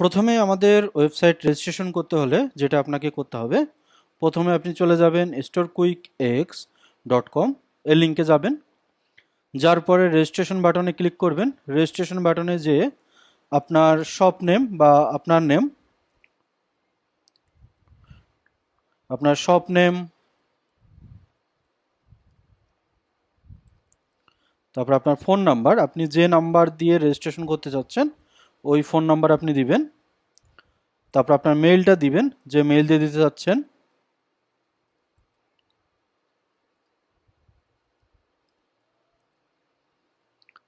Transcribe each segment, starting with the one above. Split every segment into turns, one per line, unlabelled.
প্রথমে আমাদের website registration করতে হলে যেটা আপনাকে করতে হবে, প্রথমে আপনি চলে যাবেন store quick X dot com এর লিঙ্কে যাবেন। যার পরে রেজিস্ট্রেশন বাটনে ক্লিক করবেন। রেজিস্ট্রেশন বাটনে যেয়ে আপনার শপ নেম বা আপনার নেম আপনার শপ নেম তারপর আপনার ফোন নাম্বার আপনি যে নাম্বার দিয়ে রেজিস্ট্রেশন করতে চাচ্ছেন ওই ফোন নাম্বার আপনি দিবেন, তারপর আপনার মেইলটা দিবেন, যে মেইল দিয়ে দিতে চাচ্ছেন।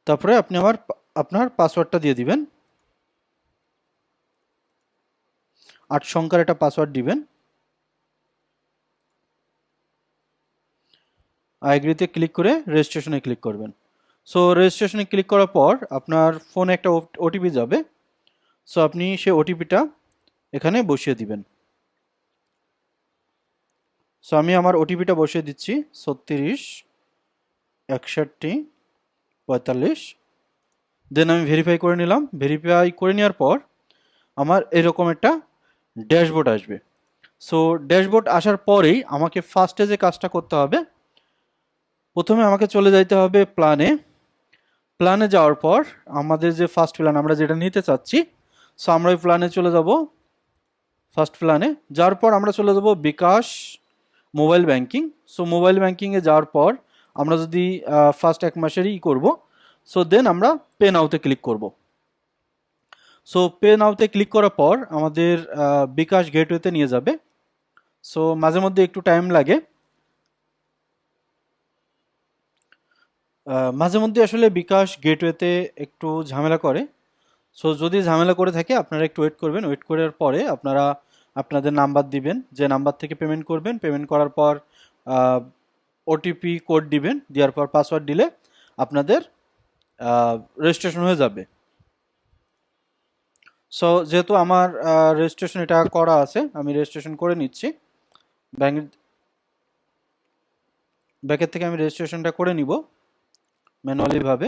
তারপরে আপনি আমার আপনার পাসওয়ার্ডটা দিয়ে দিবেন। আট সংখ্যার একটা পাসওয়ার্ড দিবেন। আইগ্রিতে ক্লিক করে রেজিস্ট্রেশনে ক্লিক করবেন। সো রেজিস্ট্রেশনে ক্লিক করার পর আপনার ফোনে একটা ওটিপি যাবে। সো আপনি সেই ওটিপিটা এখানে বসিয়ে দিবেন। সো আমি আমার ওটিপিটা বসিয়ে দিচ্ছি। ছত্রিশ, একষট্টি, পঁয়তাল্লিশ। দেন আমি ভেরিফাই করে নিলাম। ভেরিফাই করে নেওয়ার পর আমার এরকম একটা ড্যাশবোর্ড আসবে। সো ড্যাশবোর্ড আসার পরেই আমাকে ফার্স্টে যে কাজটা করতে হবে, প্রথমে আমাকে চলে যাইতে হবে প্ল্যানে প্ল্যানে যাওয়ার পর আমাদের যে ফার্স্ট প্ল্যান আমরা যেটা নিতে চাচ্ছি সো আমরা ওই প্ল্যানে চলে যাব। ফার্স্ট প্ল্যানে যাওয়ার পর আমরা চলে যাব bKash mobile banking so mobile ব্যাংকিংয়ে যাওয়ার পর আমরা যদি ফার্স্ট এক মাসেরই করব সো দেন আমরা পে নাওতে ক্লিক করব। সো পে নাওতে ক্লিক করার পর আমাদের বিকাশ গেটওয়েতে নিয়ে যাবে। সো মাঝে মধ্যে একটু টাইম লাগে। মাঝে মধ্যে আসলে বিকাশ গেটওয়েতে একটু ঝামেলা করে। সো যদি ঝামেলা করে থাকে, আপনারা একটু ওয়েট করবেন। ওয়েট করার পরে আপনারা আপনাদের নাম্বার দিবেন। যে নাম্বার থেকে পেমেন্ট করবেন পেমেন্ট করার পর ওটিপি কোড দিবেন। দেওয়ার পর পাসওয়ার্ড দিলে আপনাদের রেজিস্ট্রেশন হয়ে যাবে। সো যেহেতু আমার রেজিস্ট্রেশন এটা করা আছে, আমি রেজিস্ট্রেশন করে নিচ্ছি। ব্যাংক ব্যাংকের থেকে আমি রেজিস্ট্রেশনটা করে নিব। ম্যানুয়ালি ভাবে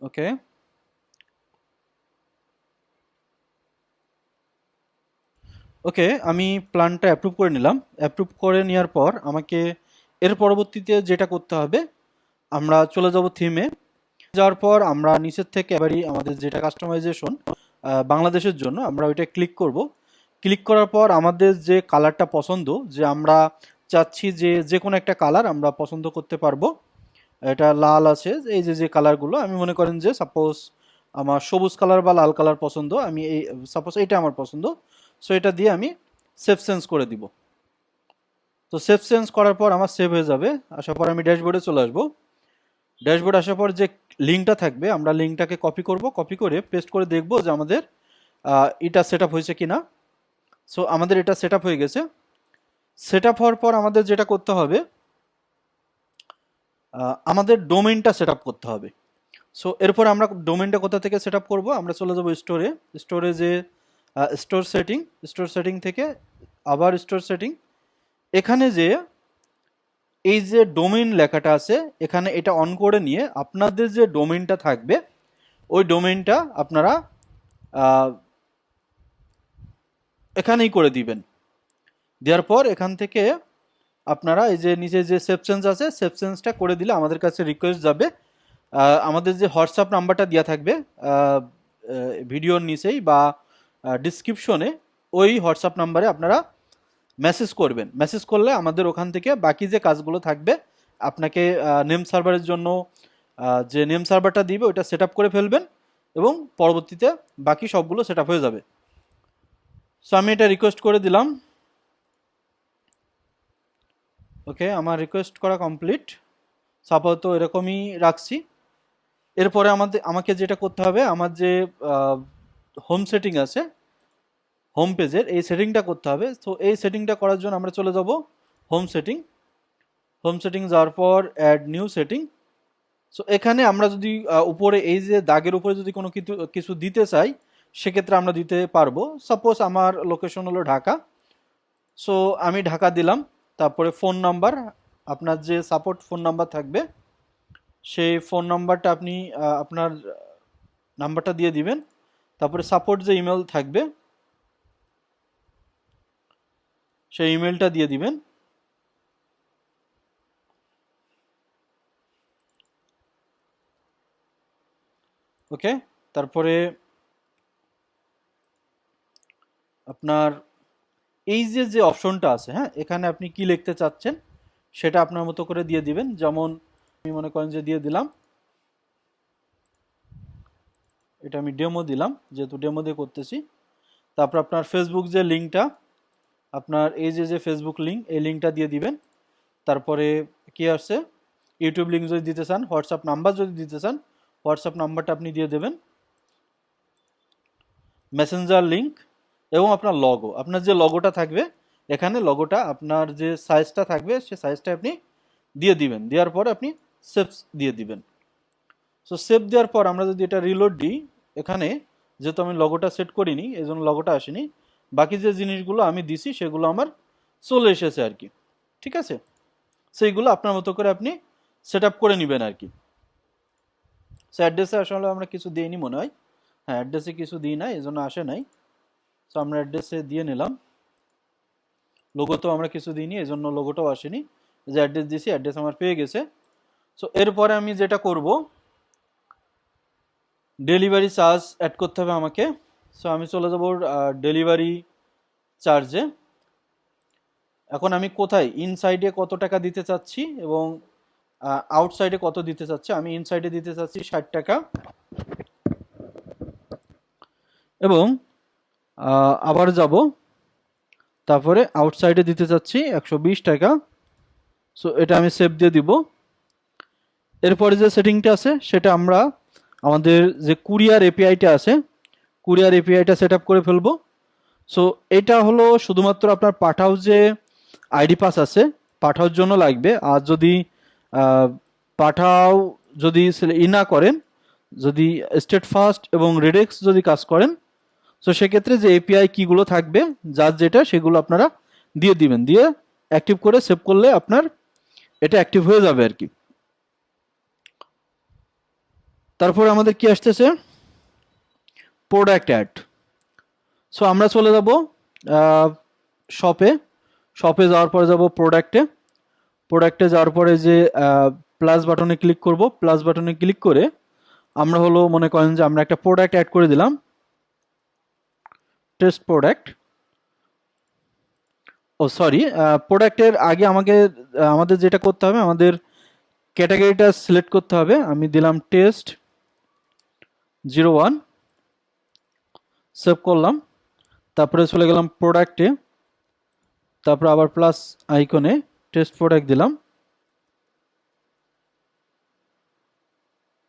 ওকে। ওকে, আমি প্ল্যানটা অ্যাপ্রুভ করে নিলাম। অ্যাপ্রুভ করে নেওয়ার পর আমাকে এর পরবর্তীতে যেটা করতে হবে, আমরা চলে যাব থিমে। যাওয়ার পর আমরা নিচের থেকে এবারই আমাদের যেটা কাস্টমাইজেশন বাংলাদেশের জন্য আমরা ওইটা ক্লিক করব। ক্লিক করার পর আমাদের যে কালারটা পছন্দ, যে আমরা চাচ্ছি যে যে কোনো একটা কালার আমরা পছন্দ করতে পারব। এটা লাল আছে, এই যে যে কালারগুলো আমি মনে করেন যে সাপোজ আমার সবুজ কালার বা লাল কালার পছন্দ, আমি এই সাপোজ এটা আমার পছন্দ সো এটা দিয়ে আমি সেভ সেন্স করে দিব। তো সেভ সেন্স করার পর আমার সেভ হয়ে যাবে, আসার পর আমি ড্যাশবোর্ডে চলে আসব। ড্যাশবোর্ড আসার পর যে লিঙ্কটা থাকবে, আমরা লিঙ্কটাকে কপি করব কপি করে পেস্ট করে দেখব যে আমাদের এটা সেট আপ হয়েছে কিনা। সো আমাদের এটা সেট আপ হয়ে গেছে। সেট আপ হওয়ার পর আমাদের যেটা করতে হবে আমাদের ডোমেইনটা সেট আপ করতে হবে। সো এরপর আমরা ডোমেনটা কোথা থেকে সেট আপ করব? আমরা চলে যাব স্টোরে স্টোরে যে স্টোর সেটিং স্টোর সেটিং থেকে আবার স্টোর সেটিং এখানে যে, এই যে ডোমেইন লেখাটা আছে, এখানে এটা অন করে নিয়ে আপনাদের যে ডোমেনটা থাকবে, ওই ডোমেইনটা আপনারা এখানেই করে দিবেন। দেওয়ার পর এখান থেকে আপনারা এই যে নিচে যে সেপশনস আছে, সেপশনসটা করে দিলে আমাদের কাছে রিকোয়েস্ট যাবে। আমাদের যে হোয়াটসঅ্যাপ নাম্বারটা দেওয়া থাকবে ভিডিওর নিচেই বা ডিসক্রিপশনে ওই হোয়াটসঅ্যাপ নাম্বারে আপনারা মেসেজ করবেন। মেসেজ করলে আমাদের ওখান থেকে বাকি যে কাজগুলো থাকবে, আপনাকে নেম সার্ভারের জন্য যে নেম সার্ভারটা দিবে ওটা সেট করে ফেলবেন এবং পরবর্তীতে বাকি সবগুলো সেট হয়ে যাবে। সো আমি এটা রিকোয়েস্ট করে দিলাম। ওকে, আমার রিকোয়েস্ট করা কমপ্লিট আপাতত এরকমই রাখছি। এরপরে আমাদের, আমাকে যেটা করতে হবে, আমার যে হোম সেটিং আছে হোম পেজের এই সেটিংটা করতে হবে। তো এই সেটিংটা করার জন্য আমরা চলে যাব হোম সেটিং হোম সেটিং যাওয়ার পর অ্যাড নিউ সেটিং সো এখানে আমরা যদি উপরে এই যে দাগের উপরে যদি কোনো কিছু কিছু দিতে চাই, সেক্ষেত্রে আমরা দিতে পারব। সাপোজ আমার লোকেশন হলো ঢাকা। সো আমি ঢাকা দিলাম। তারপরে ফোন নাম্বার আপনার যে সাপোর্ট ফোন নাম্বার থাকবে, সেই ফোন নাম্বারটা আপনি আপনার নাম্বারটা দিয়ে দিবেন। তারপরে সাপোর্ট যে ইমেল থাকবে, সেই ইমেলটা দিয়ে দিবেন। ওকে তারপরে আপনার এই যে যে অপশনটা আছে হ্যাঁ এখানে আপনি কি লিখতে চাচ্ছেন, সেটা আপনার মতো করে দিয়ে দিবেন। যেমন আমি মনে করেন যে দিয়ে দিলাম, এটা আমি ডেমো দিলাম, যেহেতু ডেমো দিয়ে করতেছি। তারপর আপনার ফেসবুক যে লিঙ্কটা, আপনার এই যে যে ফেসবুক লিঙ্ক এই লিঙ্কটা দিয়ে দিবেন। তারপরে কি আসছে ইউটিউব লিঙ্ক যদি দিতে চান হোয়াটসঅ্যাপ নাম্বার যদি দিতে চান হোয়াটসঅ্যাপ নাম্বারটা আপনি দিয়ে দেবেন। মেসেঞ্জার লিঙ্ক এবং আপনার লগো আপনার যে লগোটা থাকবে, এখানে লগোটা আপনার যে সাইজটা থাকবে, সে সাইজটা আপনি দিয়ে দিবেন। দেওয়ার পর আপনি সেভ দিয়ে দিবেন। সো সেভ দেওয়ার পর আমরা যদি এটা রিলোড দিই, এখানে যেহেতু আমি লগোটা সেট করিনি এই জন্য লগোটা আসেনি, বাকি যে জিনিসগুলো আমি দিছি, সেগুলো আমার চলে এসেছে আর কি। ঠিক আছে? সেইগুলো আপনার মতো করে আপনি সেট করে নেবেন আর কি। সো অ্যাড্রেসে আসলে আমরা কিছু দিইনি মনে হয়। হ্যাঁ অ্যাড্রেসে কিছু দিই না এই জন্য আসে নাই। সো আমরা অ্যাড্রেসে দিয়ে নিলাম। লোগো তো আমরা কিছু দিইনি এই জন্য লোগোটাও আসেনি। যে অ্যাড্রেস দিয়েছি, অ্যাড্রেস আমার পেয়ে গেছে। সো এরপরে আমি যেটা করব, ডেলিভারি চার্জ অ্যাড করতে হবে আমাকে। সো আমি চলে যাব ডেলিভারি চার্জে। এখন আমি কোথায়? ইনসাইডে কত টাকা দিতে চাচ্ছি এবং আউটসাইডে কত দিতে চাচ্ছি? আমি ইনসাইডে দিতে চাচ্ছি ষাট টাকা। এবং আবার যাব। তারপরে আউটসাইডে দিতে চাচ্ছি একশো বিশ টাকা। সো এটা আমি সেভ দিয়ে দিব। এরপরে যে সেটিংটা আছে, সেটা আমরা আমাদের যে কুরিয়ার এপিআইটা আছে কুরিয়ার এপিআইটা সেট করে ফেলব। সো এটা হলো শুধুমাত্র আপনার পাঠাও যে আইডি পাস আছে। পাঠাওর জন্য লাগবে। আর যদি পাঠাও যদি ই না করেন, যদি স্টেট ফাস্ট এবং রেডেক্স যদি কাজ করেন সো সেক্ষেত্রে যে এপিআই কিগুলো থাকবে, যার যেটা, সেগুলো আপনারা দিয়ে দিবেন। দিয়ে অ্যাক্টিভ করে সেভ করলে আপনার এটা অ্যাক্টিভ হয়ে যাবে আর কি। তারপরে আমাদের কি আসতেছে? প্রোডাক্ট অ্যাড সো আমরা চলে যাব শপে শপে যাওয়ার পরে যাব প্রোডাক্টে প্রোডাক্টে যাওয়ার পরে যে প্লাস বাটনে ক্লিক করব। প্লাস বাটনে ক্লিক করে আমরা হলো মনে করেন যে আমরা একটা প্রোডাক্ট অ্যাড করে দিলাম। টেস্ট প্রোডাক্ট ও সরি প্রোডাক্টের আগে আমাকে আমাদের যেটা করতে হবে, আমাদের ক্যাটাগরিটা সিলেক্ট করতে হবে। আমি দিলাম টেস্ট জিরো ওয়ান সেভ করলাম। তারপরে চলে গেলাম প্রোডাক্টে তারপরে আবার প্লাস আইকনে টেস্ট প্রোডাক্ট দিলাম।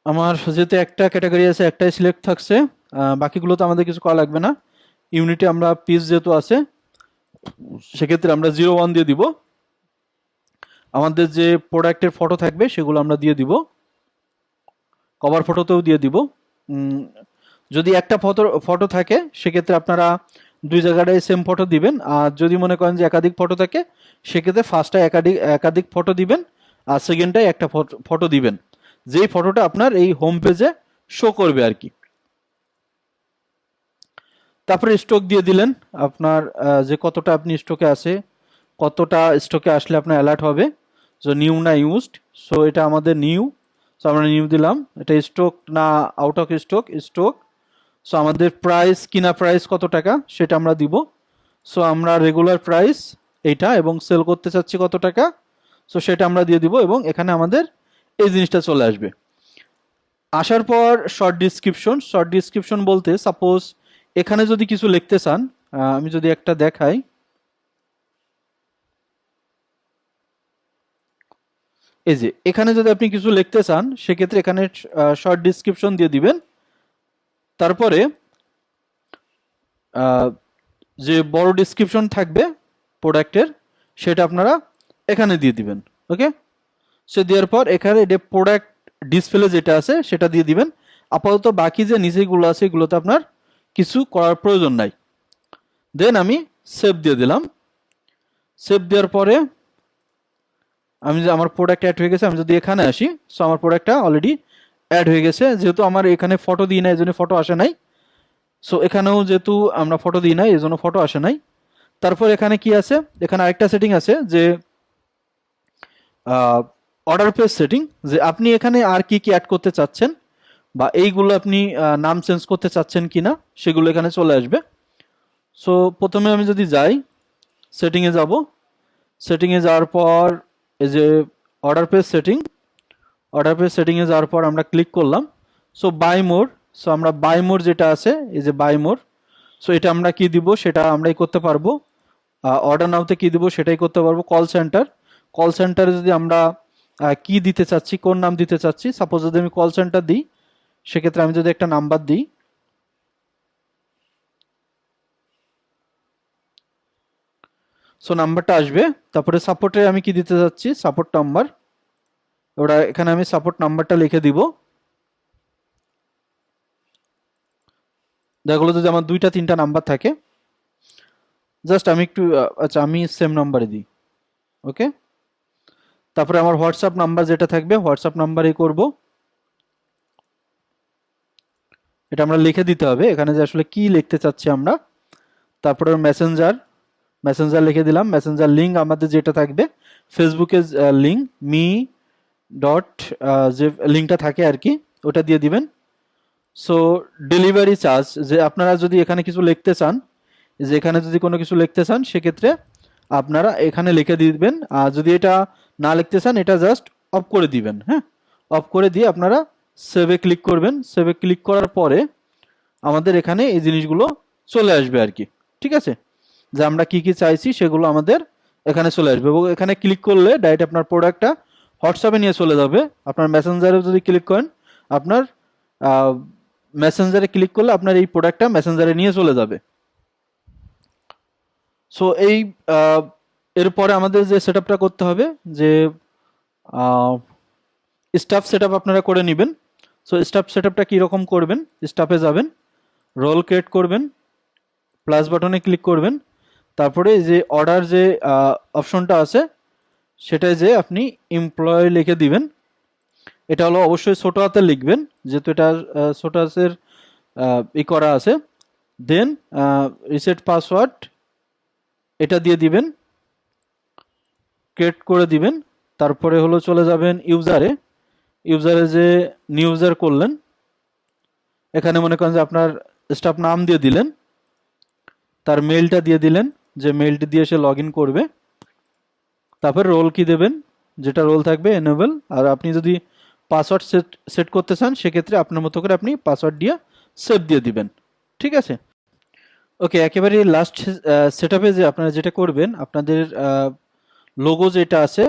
আমার যেহেতু একটা ক্যাটাগরি আছে, একটাই সিলেক্ট থাকছে বাকিগুলো তো আমাদের কিছু করা লাগবে না। ইউনিটে আমরা পিস যেহেতু আছে, সেক্ষেত্রে আমরা জিরো ওয়ান দিয়ে দিব। আমাদের যে প্রোডাক্টের ফটো থাকবে, সেগুলো আমরা দিয়ে দিব। কভার ফটোতেও দিয়ে দিব। যদি একটা ফটো ফটো থাকে, সেক্ষেত্রে আপনারা দুই জায়গাটায় সেম ফটো দিবেন। আর যদি মনে করেন যে একাধিক ফটো থাকে, সেক্ষেত্রে ফার্স্টটায় একাধিক একাধিক ফটো দিবেন আর সেকেন্ডটায় একটা ফটো দিবেন। যেই ফটোটা আপনার এই হোম পেজে শো করবে আর কি। তারপরে স্টক দিয়ে দিলেন। আপনার যে কতটা আপনি স্টকে আছে, কতটা স্টকে আসলে আপনার অ্যালার্ট হবে সো নিউ না ইউজড সো এটা আমাদের নিউ সো আমরা নিউ দিলাম। এটা স্টক না out of stock stock so আমাদের প্রাইস কিনা প্রাইস কত টাকা, সেটা আমরা দিব। সো আমরা রেগুলার প্রাইস এইটা এবং সেল করতে চাচ্ছি কত টাকা সো সেটা আমরা দিয়ে দিব এবং এখানে আমাদের এই জিনিসটা চলে আসবে। আসার পর শর্ট ডিসক্রিপশন শর্ট ডিসক্রিপশন বলতে সাপোজ এখানে যদি কিছু লিখতে চান আমি যদি একটা দেখাই। এই যে, এখানে যদি আপনি কিছু লিখতে চান, সেক্ষেত্রে এখানে শর্ট ডিসক্রিপশন দিয়ে দিবেন। তারপরে যে বড় ডিসক্রিপশন থাকবে প্রোডাক্টের সেটা আপনারা এখানে দিয়ে দিবেন ওকে সে দেওয়ার পর এখানে এটা প্রোডাক্ট ডিসপ্লে যেটা আছে, সেটা দিয়ে দিবেন। আপাতত বাকি যে নিচেগুলো আছে, এগুলোতে আপনার কিছু করার প্রয়োজন নাই। দেন আমি সেভ দিয়ে দিলাম। সেভ দেওয়ার পরে আমি যে আমার প্রোডাক্ট অ্যাড হয়ে গেছে, আমি যদি এখানে আসি সো আমার প্রোডাক্টটা অলরেডি অ্যাড হয়ে গেছে। যেহেতু আমার এখানে ফটো দিই না এই জন্য ফটো আসে নাই। সো এখানেও যেহেতু আমরা ফটো দিই নাই এই জন্য ফটো আসে নাই। তারপর এখানে কি আছে? এখানে আরেকটা সেটিং আছে যে অর্ডার পেজ সেটিং যে আপনি এখানে আর কি কি অ্যাড করতে চাচ্ছেন বা এইগুলো আপনি নাম চেঞ্জ করতে চাচ্ছেন কি না সেগুলো এখানে চলে আসবে। সো প্রথমে আমি যদি যাই সেটিংয়ে যাব। সেটিংয়ে যাওয়ার পর, এই যে order page setting order page সেটিংয়ে যাওয়ার পর আমরা ক্লিক করলাম। সো বাই মোর সো আমরা বাই মোর যেটা আছে, এই যে বাই মোর সো এটা আমরা কি দিব, সেটা আমরাই করতে পারব। অর্ডার নাওতে কি দিব, সেটাই করতে পারব। কল সেন্টার কল সেন্টারে যদি আমরা কি দিতে চাচ্ছি, কোন নাম দিতে চাচ্ছি সাপোজ যদি আমি কল সেন্টার দিই সেক্ষেত্রে আমি যদি একটা নাম্বার দিই সো নাম্বারটা আসবে, তারপরে সাপোর্টে আমি কি দিতে যাচ্ছি? সাপোর্ট নাম্বার ওটা এখানে আমি সাপোর্ট নাম্বারটা লিখে দিব। দেখা যদি আমার দুইটা, তিনটা নাম্বার থাকে জাস্ট আমি একটু আচ্ছা আমি সেম নাম্বারে দিই ওকে তারপরে আমার হোয়াটসঅ্যাপ নাম্বার যেটা থাকবে হোয়াটসঅ্যাপ নাম্বারেই করব। এটা আমরা লিখে দিতে হবে। এখানে যে আসলে কি লিখতে চাচ্ছি আমরা, তারপরে মেসেঞ্জার মেসেঞ্জার লিখে দিলাম। মেসেঞ্জার লিঙ্ক আমাদের যেটা থাকবে ফেসবুকে লিঙ্ক মি ডট যে লিঙ্কটা থাকে আর কি, ওটা দিয়ে দিবেন। সো ডেলিভারি চার্জ যে আপনারা যদি এখানে কিছু লিখতে চান, যে এখানে যদি কোনো কিছু লিখতে চান, সেক্ষেত্রে আপনারা এখানে লিখে দিবেন। আর যদি এটা না লিখতে চান, এটা জাস্ট অফ করে দিবেন হ্যাঁ? অফ করে দিয়ে আপনারা সেভে ক্লিক করবেন। সেভে ক্লিক করার পরে আমাদের এখানে এই জিনিসগুলো চলে আসবে আর কি। ঠিক আছে? যে আমরা কি কি চাইছি সেগুলো আমাদের এখানে চলে আসবে। এবং এখানে ক্লিক করলে ডাইরেক্ট আপনার প্রোডাক্টটা হোয়াটসঅ্যাপে নিয়ে চলে যাবে। আপনার মেসেঞ্জারে যদি ক্লিক করেন, আপনার মেসেঞ্জারে ক্লিক করলে আপনার এই প্রোডাক্টটা মেসেঞ্জারে নিয়ে চলে যাবে। সো এই এরপরে আমাদের যে সেট করতে হবে, যে স্টাফ সেট আপনারা করে নেবেন। সো স্টাফ সেট আপটা কীরকম করবেন? স্টাফে যাবেন রোল ক্রিয়েট করবেন প্লাস বাটনে ক্লিক করবেন। তারপরে যে অর্ডার যে অপশনটা আছে সেটাই যে আপনি এমপ্লয় লিখে দিবেন। এটা হলো অবশ্যই ছোট হাতে লিখবেন, যেহেতু এটা ছোট হাতের ই করা আছে। দেন রিসেট পাসওয়ার্ড এটা দিয়ে দিবেন ক্রিয়েট করে দিবেন। তারপরে হলো চলে যাবেন ইউজারে ইউজারে যে নিউ ইউজার করলেন, এখানে মনে করেন যে আপনার স্টাফ নাম দিয়ে দিলেন, তার মেলটা দিয়ে দিলেন, যে মেলটি দিয়ে সে লগ করবে, তারপর রোল কি দেবেন, যেটা রোল থাকবে এনেবল আর আপনি যদি পাসওয়ার্ড সেট সেট করতে চান, সেক্ষেত্রে আপনার মতো করে আপনি পাসওয়ার্ড দিয়ে সেভ দিয়ে দিবেন, ঠিক আছে? ওকে একেবারে লাস্ট সেট যে আপনারা যেটা করবেন, আপনাদের লোগো যেটা আছে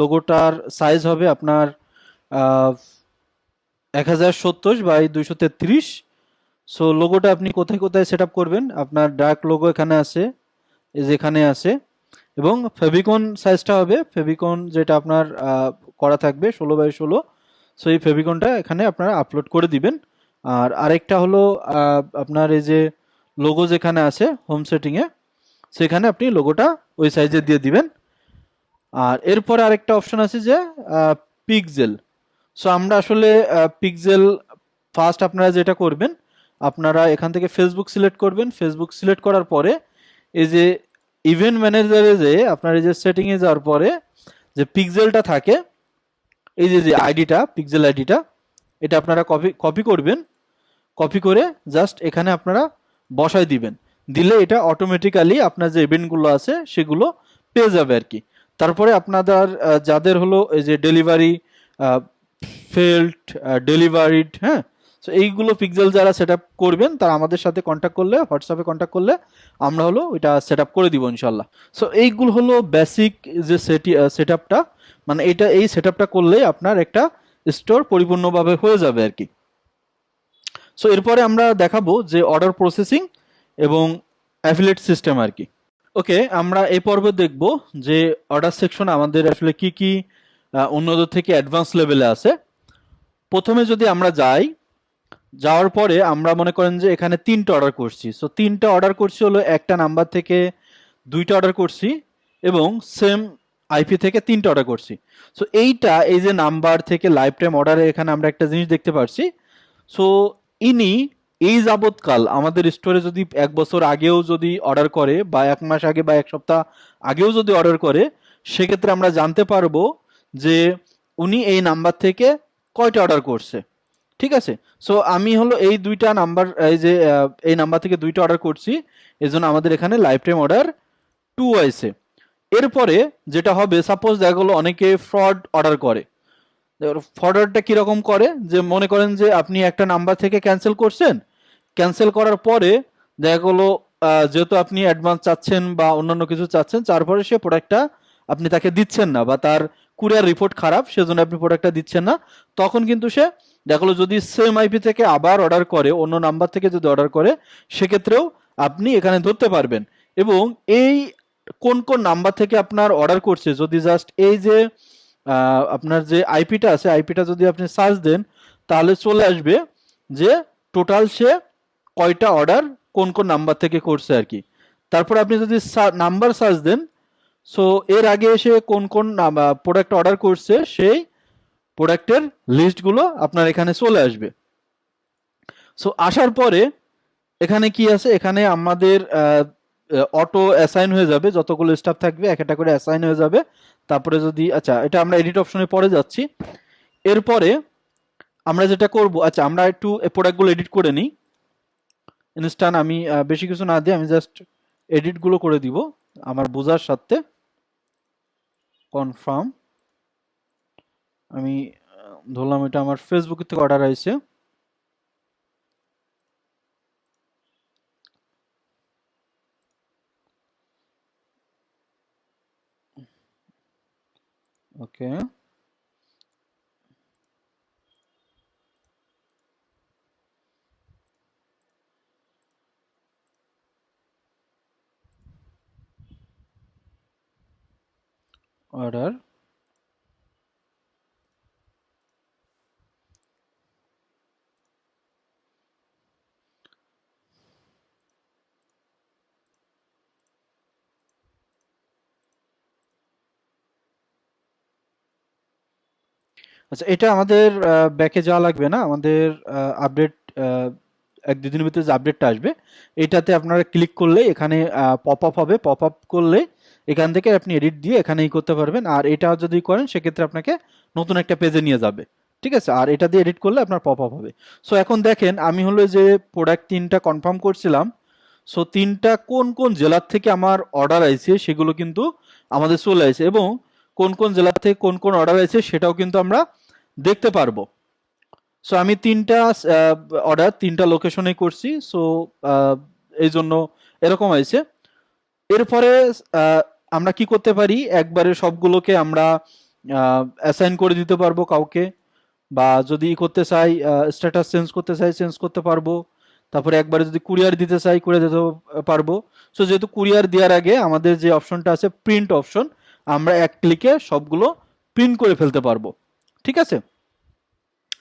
লোগোটার সাইজ হবে আপনার এক হাজার সত্তর বাই দুইশো তেত্রিশ। সো লোগোটা আপনি কোথায় কোথায় সেট করবেন? আপনার ডার্ক লোগো এখানে আছে, এই যে এখানে আছে। এবং ফেভিকন সাইজটা হবে ফেভিকন যেটা আপনার করা থাকবে ষোলো বাই ষোলো। সো এই ফেভিকনটা এখানে আপনারা আপলোড করে দিবেন। আর আরেকটা হলো আপনার এই যে লোগো যেখানে আছে হোম সেটিংয়ে সেখানে আপনি লোগোটা ওই সাইজে দিয়ে দিবেন। আর এরপরে আরেকটা অপশন আছে যে পিকজেল সো আমরা আসলে পিকজেল ফার্স্ট আপনারা যেটা করবেন, আপনারা এখান থেকে ফেসবুক সিলেক্ট করবেন। ফেসবুক সিলেক্ট করার পরে, এই যে ইভেন্ট ম্যানেজারে যে, আপনার এই যে সেটিংয়ে যাওয়ার পরে, যে পিকজেলটা থাকে, এই যে যে আইডিটা পিকজেল আইডিটা এটা আপনারা কপি কপি করবেন। কপি করে জাস্ট এখানে আপনারা বসায় দিবেন। দিলে এটা অটোমেটিক্যালি আপনার যে ইভেন্টগুলো আছে, সেগুলো পেয়ে যাবে আর কি। তারপরে আপনাদের যাদের হলো এই যে ডেলিভারি ফেল্ড ডেলিভারিড হ্যাঁ? সো এইগুলো পিক্সেল যারা সেট আপ করবেন, তারা আমাদের সাথে কন্ট্যাক্ট করলে হোয়াটসঅ্যাপে কন্ট্যাক্ট করলে, আমরা হলো এটা সেট আপ করে দিব ইনশাল্লাহ সো এইগুলো হলো বেসিক যে সেটি সেট আপটা মানে এটা, এই সেট আপটা করলেই আপনার একটা স্টোর পরিপূর্ণভাবে হয়ে যাবে আর কি। সো এরপরে আমরা দেখাবো যে অর্ডার প্রসেসিং এবং অ্যাফিলেট সিস্টেম আর কি। ওকে আমরা এই পর্বে দেখব যে অর্ডার সেকশন আমাদের আসলে কি কি উন্নত থেকে অ্যাডভান্স লেভেলে আছে। প্রথমে যদি আমরা যাই, যাওয়ার পরে আমরা মনে করেন যে এখানে তিনটা অর্ডার করছি। সো তিনটা অর্ডার করছি হলো একটা নাম্বার থেকে দুইটা অর্ডার করছি এবং সেম আইপি থেকে তিনটা অর্ডার করছি। সো এইটা, এই যে নাম্বার থেকে লাইফ টাইম অর্ডারে এখানে আমরা একটা জিনিস দেখতে পারছি। সো ইনি এই যাবৎকাল আমাদের স্টোরে যদি এক বছর আগেও যদি অর্ডার করে বা এক মাস আগে বা এক সপ্তাহ আগেও যদি অর্ডার করে, সেক্ষেত্রে আমরা জানতে পারব যে উনি এই নাম্বার থেকে কয়টা অর্ডার করছে। ঠিক আছে? সো আমি হলো এই দুইটা নাম্বার, এই যে এই নাম্বার থেকে দুইটা অর্ডার করছি। এজন্য আমাদের এখানে লাইফ টাইম অর্ডার টু আছে এরপরে যেটা হবে সাপোজ দেখা গেলো অনেকে ফ্রড অর্ডার করে। ফ্রডারটা কীরকম করে? যে মনে করেন যে আপনি একটা নাম্বার থেকে ক্যান্সেল করছেন। ক্যান্সেল করার পরে দেখা গেলো যেহেতু আপনি অ্যাডভান্স চাচ্ছেন বা অন্যান্য কিছু চাচ্ছেন, তারপরে সে প্রোডাক্টটা আপনি তাকে দিচ্ছেন না বা তার কুরিয়ার রিপোর্ট খারাপ, সেজন্য আপনি প্রোডাক্টটা দিচ্ছেন না। তখন কিন্তু সে দেখল যদি সেম আইপি থেকে আবার অর্ডার করে, অন্য নাম্বার থেকে যদি অর্ডার করে, সেক্ষেত্রেও আপনি এখানে ধরতে পারবেন। এবং এই কোন কোন নাম্বার থেকে আপনার অর্ডার করছে, যদি জাস্ট এই যে আপনার যে আইপিটা আছে আইপিটা যদি আপনি সার্চ দেন, তাহলে চলে আসবে যে টোটাল সে কয়টা অর্ডার কোন কোন নাম্বার থেকে করছে আর কি। তারপর আপনি যদি নাম্বার সার্চ দেন সো এর আগে এসে কোন কোন প্রোডাক্ট অর্ডার করছে, সেই প্রোডাক্টের লিস্টগুলো আপনার এখানে চলে আসবে। সো আসার পরে এখানে কি আছে? এখানে আমাদের অটো অ্যাসাইন হয়ে যাবে, যতগুলো স্টাফ থাকবে, এক একটা করে অ্যাসাইন হয়ে যাবে। তারপরে যদি আচ্ছা এটা আমরা এডিট অপশনে পরে যাচ্ছি। এরপরে আমরা যেটা করব আচ্ছা আমরা একটু প্রোডাক্টগুলো এডিট করে নিই। ইনস্ট্যান্ট আমি বেশি কিছু না দিয়ে আমি জাস্ট এডিটগুলো করে দিব, আমার বোঝার সাথে। কনফার্ম আমি ধরলাম এটা আমার ফেসবুক থেকে অর্ডার হয়েছে ওকে অর্ডার। আচ্ছা এটা আমাদের ব্যাকে যাওয়া লাগবে না? আমাদের আপডেট এক দুদিনের ভিতরে যে আপডেটটা আসবে, এটাতে আপনারা ক্লিক করলে এখানে পপ আপ হবে। পপ আপ করলে এখান থেকে আপনি এডিট দিয়ে এখানেই করতে পারবেন। আর এটা যদি করেন, সেক্ষেত্রে আপনাকে নতুন একটা পেজে নিয়ে যাবে। ঠিক আছে? আর এটা দিয়ে এডিট করলে আপনার পপ আপ হবে। সো এখন দেখেন, আমি হলো যে প্রোডাক্ট তিনটা কনফার্ম করছিলাম। সো তিনটা কোন কোন জেলার থেকে আমার অর্ডার আছে সেগুলো কিন্তু আমাদের চলে আসে এবং কোন কোন জেলার থেকে কোন কোন অর্ডার আছে সেটাও কিন্তু আমরা দেখতে পারব। সো আমি তিনটা অর্ডার তিনটা লোকেশনে করছি। সো এই জন্য এরকম হয়েছে এরপরে আমরা কি করতে পারি? একবারে সবগুলোকে আমরা অ্যাসাইন করে দিতে পারব কাউকে, বা যদি করতে চাই স্ট্যাটাস চেঞ্জ করতে চাই চেঞ্জ করতে পারব। তারপরে একবারে যদি কুরিয়ার দিতে চাই, করে দিতে পারব। সো যেহেতু কুরিয়ার দেওয়ার আগে আমাদের যে অপশনটা আছে প্রিন্ট অপশন আমরা এক ক্লিকে সবগুলো প্রিন্ট করে ফেলতে পারব। ঠিক আছে?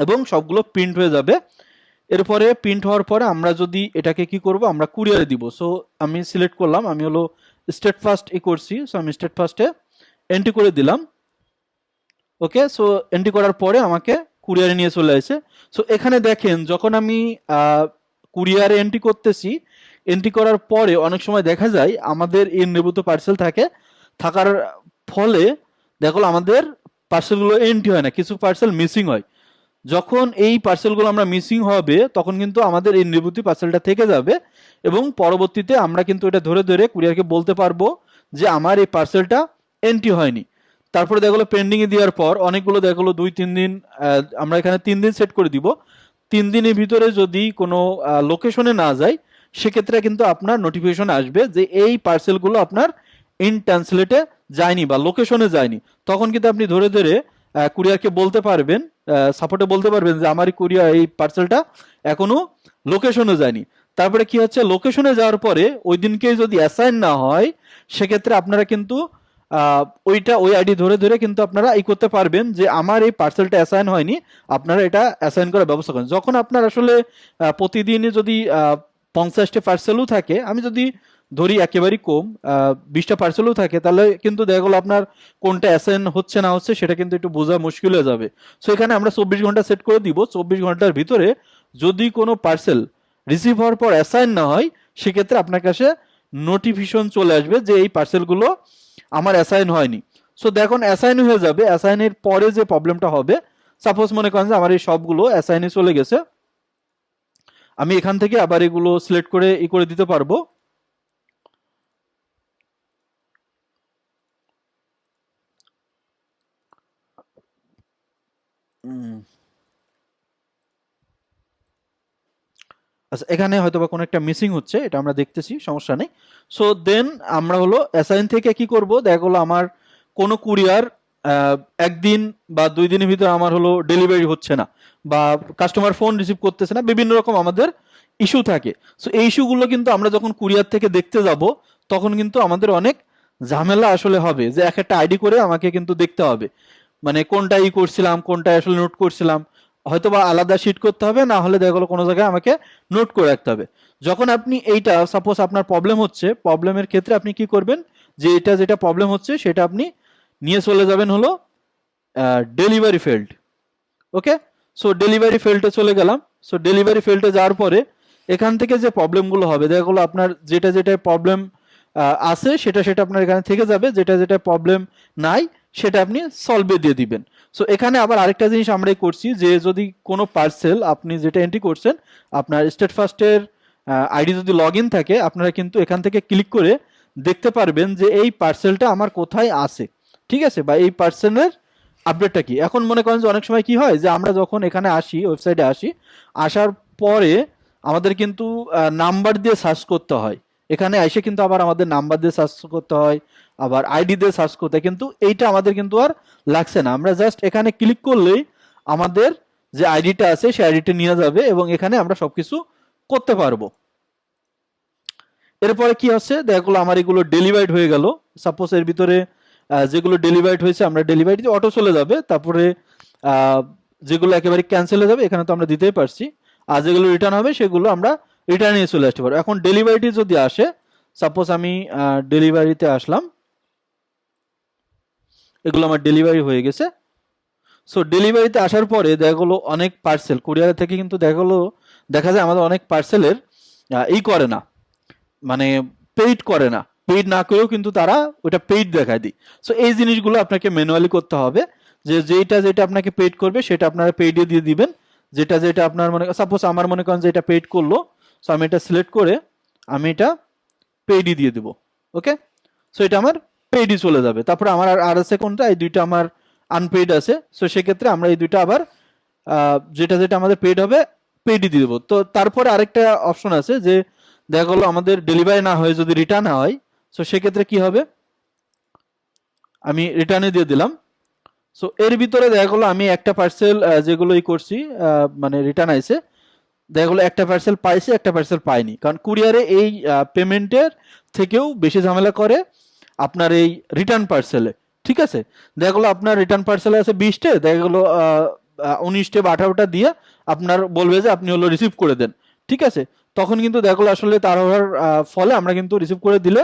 এবং সবগুলো প্রিন্ট হয়ে যাবে। এরপরে প্রিন্ট হওয়ার পরে আমরা যদি এটাকে কি করব, আমরা কুরিয়ারে দিব। সো আমি সিলেক্ট করলাম, আমি হলো স্টেট ফার্স্ট এ করছি সো আমি স্টেট ফার্স্টে এন্ট্রি করে দিলাম। ওকে সো এন্ট্রি করার পরে আমাকে কুরিয়ারে নিয়ে চলে আসে। সো এখানে দেখেন, যখন আমি কুরিয়ারে এন্ট্রি করতেছি এন্ট্রি করার পরে অনেক সময় দেখা যায়, আমাদের এই নির্ভূত পার্সেল থাকে, থাকার ফলে, দেখো আমাদের পার্সেলগুলো এন্ট্রি হয় না, কিছু পার্সেল মিসিং হয়। যখন এই পার্সেলগুলো আমরা মিসিং হবে, তখন কিন্তু আমাদের এই নির্বৃত্তি পার্সেলটা থেকে যাবে এবং পরবর্তীতে আমরা কিন্তু এটা ধরে ধরে কুরিয়ারকে বলতে পারব যে আমার এই পার্সেলটা এন্ট্রি হয়নি। তারপরে দেখল পেন্ডিং এ দেওয়ার পর অনেকগুলো দেখল দুই, তিন দিন আমরা এখানে তিন দিন সেট করে দিব। তিন দিনের ভিতরে যদি কোনো লোকেশনে না যায়, সেক্ষেত্রে কিন্তু আপনার নোটিফিকেশন আসবে যে এই পার্সেলগুলো আপনার ইন ট্রান্সলেটে যায়নি বা লোকেশনে যায়নি। তখন কিন্তু আপনি ধরে ধরে কুরিয়ারকে বলতে পারবেন সাপোর্টে বলতে পারবেন যে আমার কুরিয়ার এই পার্সেলটা এখনও লোকেশনে যায়নি। তারপরে কি হচ্ছে? লোকেশনে যাওয়ার পরে ওই দিনকে যদি অ্যাসাইন না হয়, সেক্ষেত্রে আপনারা কিন্তু ওইটা ওই আইডি ধরে ধরে কিন্তু আপনারা এই করতে পারবেন যে আমার এই পার্সেলটা অ্যাসাইন হয়নি, আপনারা এটা অ্যাসাইন করার ব্যবস্থা করেন। যখন আপনার আসলে প্রতিদিনই যদি পঞ্চাশটি পার্সেলও থাকে, আমি যদি ধরি একেবারেই কম বিশটা পার্সেলও থাকে, তাহলে কিন্তু দেখা গেলো আপনার কোনটা অ্যাসাইন হচ্ছে না হচ্ছে সেটা কিন্তু একটু বোঝা মুশকিল হয়ে যাবে। সো এখানে আমরা চব্বিশ ঘণ্টা সেট করে দিব, চব্বিশ ঘণ্টার ভিতরে যদি কোনো পার্সেল রিসিভ হওয়ার পর অ্যাসাইন না হয়, সেক্ষেত্রে আপনার কাছে নোটিফিকেশন চলে আসবে যে এই পার্সেলগুলো আমার অ্যাসাইন হয়নি। সো দেখুন অ্যাসাইন হয়ে যাবে অ্যাসাইনের পরে যে প্রবলেমটা হবে সাপোজ মনে করেন যে আমার এই সবগুলো অ্যাসাইনে চলে গেছে, আমি এখান থেকে আবার এগুলো সিলেক্ট করে ই করে দিতে পারব। আচ্ছা এখানে হয়তো বা কোনো একটা মিসিং হচ্ছে, এটা আমরা দেখতেছি, সমস্যা নেই। সো দেন আমরা হলো অ্যাসাইন থেকে কি করব? দেখা গেলো আমার কোনো কুরিয়ার একদিন বা দুই দিনের ভিতরে আমার হলো ডেলিভারি হচ্ছে না বা কাস্টমার ফোন রিসিভ করতেছে না, বিভিন্ন রকম আমাদের ইস্যু থাকে। সো এই ইস্যুগুলো কিন্তু আমরা যখন কুরিয়ার থেকে দেখতে যাব, তখন কিন্তু আমাদের অনেক ঝামেলা আসলে হবে যে এক একটা আইডি করে আমাকে কিন্তু দেখতে হবে। মানে কোনটা ই করছিলাম কোনটা আসলে নোট করছিলাম। হয়তো বা আলাদা শিট করতে হবে, না হলে দেখা গেলো কোনো জায়গায় আমাকে নোট করে রাখতে হবে। যখন আপনি এইটা সাপোজ আপনার প্রবলেম হচ্ছে প্রবলেমের ক্ষেত্রে আপনি কি করবেন? যে এটা যেটা প্রবলেম হচ্ছে, সেটা আপনি নিয়ে চলে যাবেন হলো delivery failed okay so delivery ফেল্ডে চলে গেলাম। সো ডেলিভারি ফেল্ডে যাওয়ার পরে, এখান থেকে যে প্রবলেমগুলো হবে, দেখা গেলো আপনার যেটা যেটা প্রবলেম আছে, সেটা সেটা আপনার এখানে থেকে যাবে, যেটা যেটা প্রবলেম নাই, সেটা আপনি সলভে দিয়ে দিবেন। সো এখানে আবার আরেকটা জিনিস আমরাই করছি যে যদি কোনো পার্সেল আপনি যেটা এন্ট্রি করছেন, আপনার স্টেট ফার্স্টের আইডি যদি লগ ইন থাকে, আপনারা কিন্তু এখান থেকে ক্লিক করে দেখতে পারবেন যে এই পার্সেলটা আমার কোথায় আছে। ঠিক আছে? বা এই পার্সেলের আপডেটটা কি? এখন মনে করেন যে অনেক সময় কি হয় যে আমরা যখন এখানে আসি ওয়েবসাইটে আসি, আসার পরে আমাদের কিন্তু নাম্বার দিয়ে সার্চ করতে হয়। এখানে এসে কিন্তু আবার আমাদের নাম্বার দিয়ে সার্চ করতে হয়, আবার আইডি দিয়ে সার্চ করতে হয়, কিন্তু এইটা আমাদের কিন্তু আর লাগছে না। আমরা জাস্ট এখানে ক্লিক করলেই আমাদের যে আইডিটা আছে, সেই আইডিটা নিয়ে যাবে এবং এখানে আমরা সবকিছু করতে পারব। এরপরে কি হচ্ছে? দেখল আমার এগুলো ডেলিভাইড হয়ে গেল। সাপোজ এর ভিতরে যেগুলো ডেলিভাইড হয়েছে, আমরা ডেলিভারি অটো চলে যাবে। তারপরে যেগুলো একেবারে ক্যান্সেল হয়ে যাবে, এখানে তো আমরা দিতেই পারছি। আর যেগুলো রিটার্ন হবে, সেগুলো আমরা রিটার্ন নিয়ে চলে আসতে পারব এখন ডেলিভারিটি যদি আসে সাপোজ আমি ডেলিভারিতে আসলাম, এগুলো আমার ডেলিভারি হয়ে গেছে। সো ডেলিভারিতে আসার পরে দেখা গেলো অনেক পার্সেল কুরিয়ার থেকে কিন্তু দেখা গেলো, দেখা যায় আমাদের অনেক পার্সেলের ই করে না। মানে পেইড করে না। পেইড না করেও কিন্তু তারা ওটা পেইড দেখায় দিই সো এই জিনিসগুলো আপনাকে ম্যানুয়ালি করতে হবে যে যেটা যেটা আপনাকে পেইড করবে, সেটা আপনারা পেইডে দিয়ে দিবেন। যেটা যেটা আপনার মনে সাপোজ আমার মনে করেন যে এটা পেইড করল সো আমি এটা সিলেক্ট করে আমি এটা পেইডই দিয়ে দিব ওকে সো এটা আমার পেইডই চলে যাবে। তারপরে আমার আর আর আছে কোনটা? এই দুইটা আমার আনপেইড আছে। সো সেক্ষেত্রে আমরা এই দুইটা আবার যেটা যেটা আমাদের পেইড হবে পেইডি দিয়ে দেবো। তো তারপরে আরেকটা অপশন আছে যে, দেখা গেলো আমাদের ডেলিভারি না হয়ে যদি রিটার্ন হয় সো সেক্ষেত্রে কি হবে? আমি রিটার্নে দিয়ে দিলাম। সো এর ভিতরে দেখা গেলো আমি একটা পার্সেল যেগুলো ই করছি মানে রিটার্ন আইছে দেখা গেলো একটা পার্সেল পাইছে, একটা পার্সেল পাইনি। কারণ কুরিয়ারে এই পেমেন্টের থেকেও বেশি ঝামেলা করে আপনার এই রিটার্ন পার্সেলে ঠিক আছে? দেখা গেলো আপনার রিটার্ন পার্সেলে আছে বিশটে, দেখা গেলো উনিশটে বা আঠারোটা দিয়ে আপনার বলবে যে আপনি হলো রিসিভ করে দেন। ঠিক আছে? তখন কিন্তু দেখা গেলো আসলে তার হওয়ার ফলে আমরা কিন্তু রিসিভ করে দিলে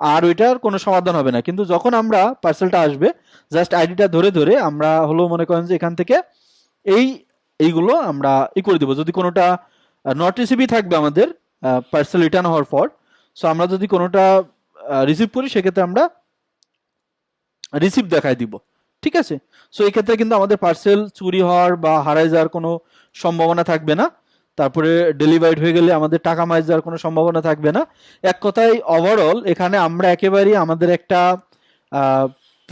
আর ওইটার কোনো সমাধান হবে না। কিন্তু যখন আমরা পার্সেলটা আসবে জাস্ট আইডিটা ধরে ধরে আমরা হলো মনে করেন যে এখান থেকে এই এইগুলো আমরা ই করে দিব। যদি কোনোটা নট রিসিভই থাকবে আমাদের পার্সেল রিটার্ন হওয়ার পর সো আমরা যদি কোনোটা রিসিভ করি, সেক্ষেত্রে আমরা রিসিভ দেখায় দিব। ঠিক আছে? সো এই ক্ষেত্রে কিন্তু আমাদের পার্সেল চুরি হওয়ার বা হারাই যাওয়ার কোনো সম্ভাবনা থাকবে না। তারপরে ডেলিভারিড হয়ে গেলে আমাদের টাকা মাইজ যাওয়ার কোনো সম্ভাবনা থাকবে না। এক কথায় ওভারঅল এখানে আমরা একেবারেই আমাদের একটা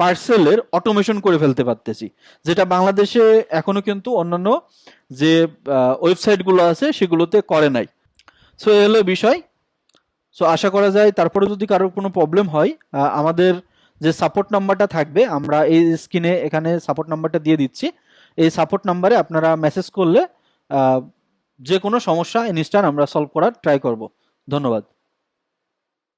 পার্সেলের অটোমেশন করে ফেলতে পারতেছি। যেটা বাংলাদেশে এখনও কিন্তু অন্যান্য যে ওয়েবসাইটগুলো আছে সেগুলোতে করে নাই। সো, এ হলো বিষয়। সো, আশা করা যায় তারপরে যদি কারোর কোনো প্রবলেম হয় আমাদের যে সাপোর্ট নাম্বারটা থাকবে, আমরা এই স্ক্রিনে এখানে সাপোর্ট নাম্বারটা দিয়ে দিচ্ছি। এই সাপোর্ট নাম্বারে আপনারা মেসেজ করলে যে কোনো সমস্যা ইনস্ট্যান্ট আমরা সলভ করার ট্রাই করব। ধন্যবাদ।